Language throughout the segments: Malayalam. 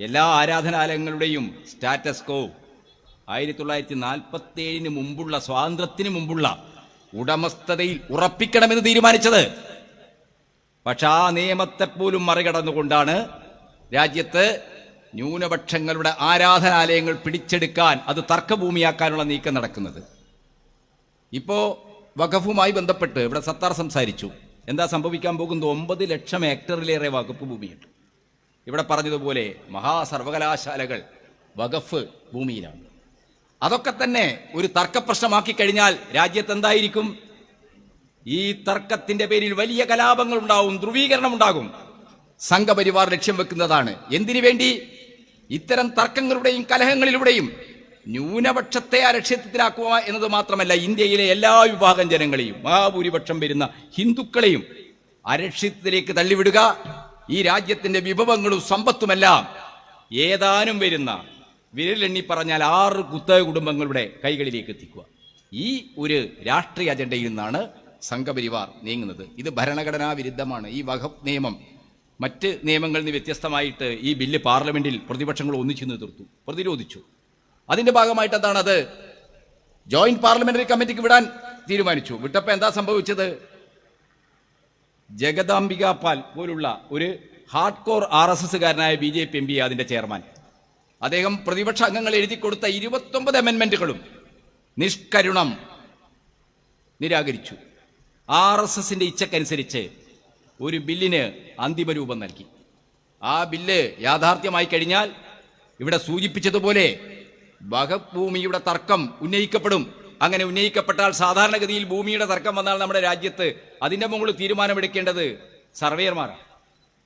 എല്ലാ ആരാധനാലയങ്ങളുടെയും സ്റ്റാറ്റസ് കോ ആയിരത്തി തൊള്ളായിരത്തി നാൽപ്പത്തി ഏഴിന് മുമ്പുള്ള സ്വാതന്ത്ര്യത്തിന് മുമ്പുള്ള ഉടമസ്ഥതയിൽ ഉറപ്പിക്കണമെന്ന് തീരുമാനിച്ചത്. പക്ഷെ ആ നിയമത്തെ പോലും മറികടന്നുകൊണ്ടാണ് രാജ്യത്ത് ന്യൂനപക്ഷങ്ങളുടെ ആരാധനാലയങ്ങൾ പിടിച്ചെടുക്കാൻ അത് തർക്കഭൂമിയാക്കാനുള്ള നീക്കം നടക്കുന്നത്. ഇപ്പോ വഖഫുമായി ബന്ധപ്പെട്ട് ഇവിടെ സത്താർ സംസാരിച്ചു. എന്താ സംഭവിക്കാൻ പോകുന്നത്? ഒമ്പത് ലക്ഷം ഹെക്ടറിലേറെ വകുപ്പ് ഭൂമിയുണ്ട്. ഇവിടെ പറഞ്ഞതുപോലെ മഹാസർവകലാശാലകൾ വഖഫ് ഭൂമിയിലാണ്. അതൊക്കെ തന്നെ ഒരു തർക്കപ്രശ്നമാക്കി കഴിഞ്ഞാൽ രാജ്യത്ത് എന്തായിരിക്കും ഈ തർക്കത്തിന്റെ പേരിൽ വലിയ കലാപങ്ങൾ ഉണ്ടാവും ധ്രുവീകരണം ഉണ്ടാകും. സംഘപരിവാർ ലക്ഷ്യം വെക്കുന്നതാണ്. എന്തിനു വേണ്ടി? ഇത്തരം തർക്കങ്ങളുടെയും കലഹങ്ങളിലൂടെയും ന്യൂനപക്ഷത്തെ അരക്ഷ്യത്തിലാക്കുക എന്നത് മാത്രമല്ല ഇന്ത്യയിലെ എല്ലാ വിഭാഗം ജനങ്ങളെയും മഹാഭൂരിപക്ഷം വരുന്ന ഹിന്ദുക്കളെയും അരക്ഷിതത്തിലേക്ക് തള്ളിവിടുക. ഈ രാജ്യത്തിന്റെ വിഭവങ്ങളും സമ്പത്തുമെല്ലാം ഏതാനും വരുന്ന വിരലെണ്ണി പറഞ്ഞാൽ ആറ് കുത്തക കുടുംബങ്ങളുടെ കൈകളിലേക്ക് എത്തിക്കുക. ഈ ഒരു രാഷ്ട്രീയ അജണ്ടയിൽ നിന്നാണ് സംഘപരിവാർ നീങ്ങുന്നത്. ഇത് ഭരണഘടനാ വിരുദ്ധമാണ്. ഈ വഖഫ് നിയമം മറ്റ് നിയമങ്ങളിൽ നിന്ന് വ്യത്യസ്തമായിട്ട് ഈ ബില്ല് പാർലമെന്റിൽ പ്രതിപക്ഷങ്ങൾ ഒന്നിച്ചു എതിർത്തു പ്രതിരോധിച്ചു. അതിന്റെ ഭാഗമായിട്ട് എന്താണ് അത്? ജോയിന്റ് പാർലമെന്ററി കമ്മിറ്റിക്ക് വിടാൻ തീരുമാനിച്ചു. വിട്ടപ്പോൾ എന്താ സംഭവിച്ചത്? ജഗദാംബിക പാൽ പോലുള്ള ഒരു hard core R S എസ്സുകാരനായ B J P M P അതിന്റെ ചെയർമാൻ. അദ്ദേഹം പ്രതിപക്ഷ അംഗങ്ങൾ എഴുതി കൊടുത്ത ഇരുപത്തൊമ്പത് അമെന്മെന്റുകളും നിഷ്കരുണം നിരാകരിച്ചു. ആർ എസ് എസിന്റെ ഇച്ഛക്കനുസരിച്ച് ഒരു ബില്ലിന് അന്തിമ രൂപം നൽകി. ആ ബില്ല് യാഥാർത്ഥ്യമായി കഴിഞ്ഞാൽ ഇവിടെ സൂചിപ്പിച്ചതുപോലെ ഭഗഭൂമിയുടെ തർക്കം ഉന്നയിക്കപ്പെടും. അങ്ങനെ ഉന്നയിക്കപ്പെട്ടാൽ സാധാരണഗതിയിൽ ഭൂമിയുടെ തർക്കം വന്നാൽ നമ്മുടെ രാജ്യത്ത് അതിന്റെ മുകളിൽ തീരുമാനമെടുക്കേണ്ടത് സർവേയർമാരാണ്.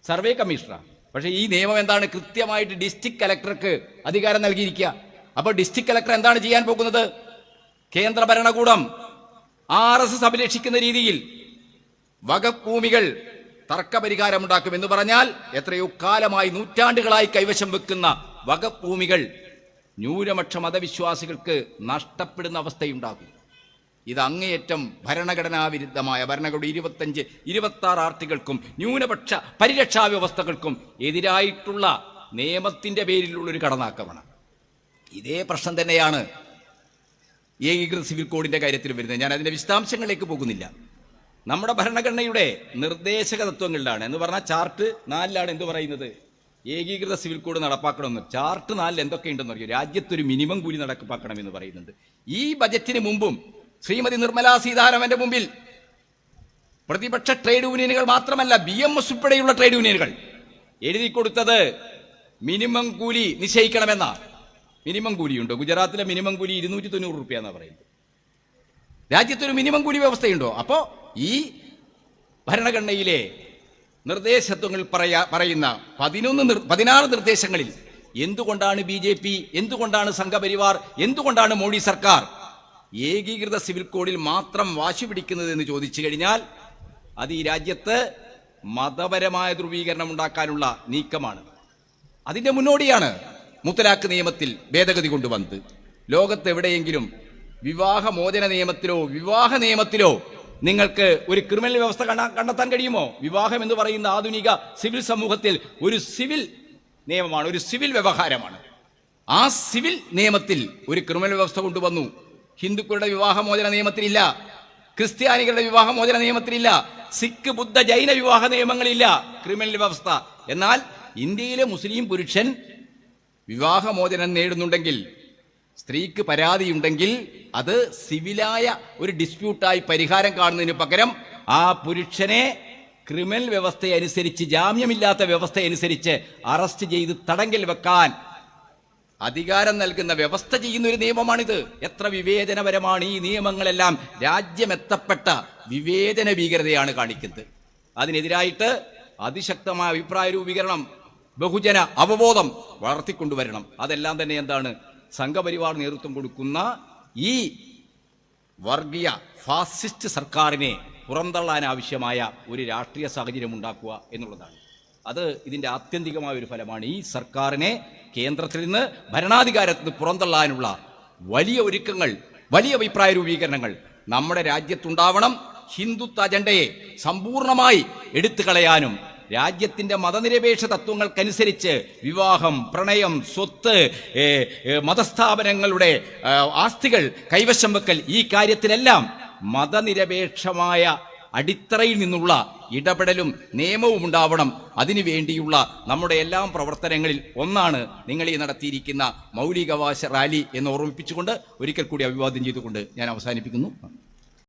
സർവേ കമ്മീഷണറാണ്. പക്ഷേ ഈ നിയമം എന്താണ്? കൃത്യമായിട്ട് ഡിസ്ട്രിക്ട് കലക്ടർക്ക് അധികാരം നൽകിയിരിക്കുക. അപ്പോൾ ഡിസ്ട്രിക്ട് കലക്ടർ എന്താണ് ചെയ്യാൻ പോകുന്നത്? കേന്ദ്ര ഭരണകൂടം ആർ എസ് അഭിലഷിക്കുന്ന രീതിയിൽ വകഭൂമികൾ ഭൂമികൾ തർക്കപരിഹാരമുണ്ടാക്കും എന്ന് പറഞ്ഞാൽ എത്രയോ കാലമായി നൂറ്റാണ്ടുകളായി കൈവശം വെക്കുന്ന വകഭൂമികൾ ഭൂമികൾ ന്യൂനപക്ഷ മതവിശ്വാസികൾക്ക് നഷ്ടപ്പെടുന്ന അവസ്ഥയുണ്ടാകും. ഇത് അങ്ങേയറ്റം ഭരണഘടനാ വിരുദ്ധമായ ഭരണഘടന ഇരുപത്തഞ്ച് ഇരുപത്തി ആറ് ആർട്ടികൾക്കും ന്യൂനപക്ഷ പരിരക്ഷാ വ്യവസ്ഥകൾക്കും എതിരായിട്ടുള്ള നിയമത്തിന്റെ പേരിലുള്ള ഒരു കടന്നാക്രമണം. ഇതേ പ്രശ്നം തന്നെയാണ് ഏകീകൃത സിവിൽ കോഡിന്റെ കാര്യത്തിൽ വരുന്നത്. ഞാൻ അതിന്റെ വിശദാംശങ്ങളിലേക്ക് പോകുന്നില്ല. നമ്മുടെ ഭരണഘടനയുടെ നിർദ്ദേശക തത്വങ്ങളിലാണ്. എന്ന് പറഞ്ഞാൽ ചാർട്ട് നാലിലാണ് എന്ത് പറയുന്നത്? ഏകീകൃത സിവിൽ കോഡ് നടപ്പാക്കണമെന്ന്. ചാർട്ട് നാലിൽ എന്തൊക്കെയുണ്ടെന്ന് അറിയോ? രാജ്യത്തൊരു മിനിമം കൂലി നടപ്പാക്കണമെന്ന് പറയുന്നുണ്ട്. ഈ ബജറ്റിന് മുമ്പും ശ്രീമതി നിർമ്മലാ സീതാരാമന്റെ മുമ്പിൽ പ്രതിപക്ഷ ട്രേഡ് യൂണിയനുകൾ മാത്രമല്ല ബി എം എസ് ഉൾപ്പെടെയുള്ള ട്രേഡ് യൂണിയനുകൾ എഴുതി കൊടുത്തത് മിനിമം കൂലി നിശ്ചയിക്കണമെന്ന മിനിമം കൂലിയുണ്ടോ? ഗുജറാത്തിലെ മിനിമം കൂലി ഇരുന്നൂറ്റി തൊണ്ണൂറ് റുപ്യ പറയുന്നത്. രാജ്യത്തൊരു മിനിമം കൂലി വ്യവസ്ഥയുണ്ടോ? അപ്പോൾ ഈ ഭരണഘടനയിലെ നിർദ്ദേശത്വങ്ങൾ പറയാ പറയുന്ന പതിനൊന്ന് നിർ- പതിനാറ് നിർദ്ദേശങ്ങളിൽ എന്തുകൊണ്ടാണ് ബി ജെ പി എന്തുകൊണ്ടാണ് സംഘപരിവാർ എന്തുകൊണ്ടാണ് മോഡി സർക്കാർ ഏകീകൃത സിവിൽ കോഡിൽ മാത്രം വാശി പിടിക്കുന്നത് എന്ന് ചോദിച്ചു കഴിഞ്ഞാൽ അത് ഈ രാജ്യത്ത് മതപരമായ ധ്രുവീകരണം ഉണ്ടാക്കാനുള്ള നീക്കമാണ്. അതിന്റെ മുന്നോടിയാണ് മുത്തലാഖ് നിയമത്തിൽ ഭേദഗതി കൊണ്ടുവന്നത്. ലോകത്ത് എവിടെയെങ്കിലും വിവാഹമോചന നിയമത്തിലോ വിവാഹ നിയമത്തിലോ നിങ്ങൾക്ക് ഒരു ക്രിമിനൽ വ്യവസ്ഥ കണ്ട- കണ്ടെത്താൻ കഴിയുമോ? വിവാഹം എന്ന് പറയുന്ന ആധുനിക സിവിൽ സമൂഹത്തിൽ ഒരു സിവിൽ നിയമമാണ് ഒരു സിവിൽ വ്യവഹാരമാണ്. ആ സിവിൽ നിയമത്തിൽ ഒരു ക്രിമിനൽ വ്യവസ്ഥ കൊണ്ടുവന്നു. ഹിന്ദുക്കളുടെ വിവാഹമോചന നിയമത്തിലില്ല. ക്രിസ്ത്യാനികളുടെ വിവാഹമോചന നിയമത്തിലില്ല. സിഖ് ബുദ്ധ ജൈന വിവാഹ നിയമങ്ങളില്ല. ക്രിമിനൽ വ്യവസ്ഥ. എന്നാൽ ഇന്ത്യയിലെ മുസ്ലിം പുരുഷൻ വിവാഹമോചനം നേടുന്നുണ്ടെങ്കിൽ സ്ത്രീക്ക് പരാതിയുണ്ടെങ്കിൽ അത് സിവിലായ ഒരു ഡിസ്പ്യൂട്ടായി പരിഹാരം കാണുന്നതിന് പകരം ആ പുരുഷനെ ക്രിമിനൽ വ്യവസ്ഥയനുസരിച്ച് ജാമ്യമില്ലാത്ത വ്യവസ്ഥയനുസരിച്ച് അറസ്റ്റ് ചെയ്ത് തടങ്കൽ വെക്കാൻ അധികാരം നൽകുന്ന വ്യവസ്ഥ ചെയ്യുന്ന ഒരു നിയമമാണിത്. എത്ര വിവേചനപരമാണ് ഈ നിയമങ്ങളെല്ലാം. രാജ്യമെത്തപ്പെട്ട വിവേചന ഭീകരതയാണ് കാണിക്കുന്നത്. അതിനെതിരായിട്ട് അതിശക്തമായ അഭിപ്രായ രൂപീകരണം ബഹുജന അവബോധം വളർത്തിക്കൊണ്ടുവരണം. അതെല്ലാം തന്നെ എന്താണ്? സംഘപരിവാർ നേതൃത്വം കൊടുക്കുന്ന ഈ വർഗീയ ഫാസിസ്റ്റ് സർക്കാരിനെ പുറന്തള്ളാൻ ആവശ്യമായ ഒരു രാഷ്ട്രീയ സാഹചര്യം ഉണ്ടാക്കുക എന്നുള്ളതാണ്. അത് ഇതിന്റെ ആത്യന്തികമായ ഒരു ഫലമാണ്. ഈ സർക്കാരിനെ കേന്ദ്രത്തിൽ നിന്ന് ഭരണാധികാരത്തിൽ നിന്ന് പുറന്തള്ളാനുള്ള വലിയ ഒരുക്കങ്ങൾ വലിയ അഭിപ്രായ രൂപീകരണങ്ങൾ നമ്മുടെ രാജ്യത്തുണ്ടാവണം. ഹിന്ദുത്വ അജണ്ടയെ സമ്പൂർണമായി എടുത്തു കളയാനും രാജ്യത്തിന്റെ മതനിരപേക്ഷ തത്വങ്ങൾക്കനുസരിച്ച് വിവാഹം പ്രണയം സ്വത്ത് മതസ്ഥാപനങ്ങളുടെ ആസ്തികൾ കൈവശം വെക്കൽ ഈ കാര്യത്തിലെല്ലാം മതനിരപേക്ഷമായ അടിത്തറയിൽ നിന്നുള്ള ഇടപെടലും നിയമവും ഉണ്ടാവണം. അതിനു വേണ്ടിയുള്ള നമ്മുടെ എല്ലാം പ്രവർത്തനങ്ങളിൽ ഒന്നാണ് നിങ്ങൾ ഈ നടത്തിയിരിക്കുന്ന മൗലികാവകാശ റാലി എന്ന് ഓർമ്മിപ്പിച്ചുകൊണ്ട് ഒരിക്കൽ കൂടി അഭിവാദ്യം ചെയ്തുകൊണ്ട് ഞാൻ അവസാനിപ്പിക്കുന്നു.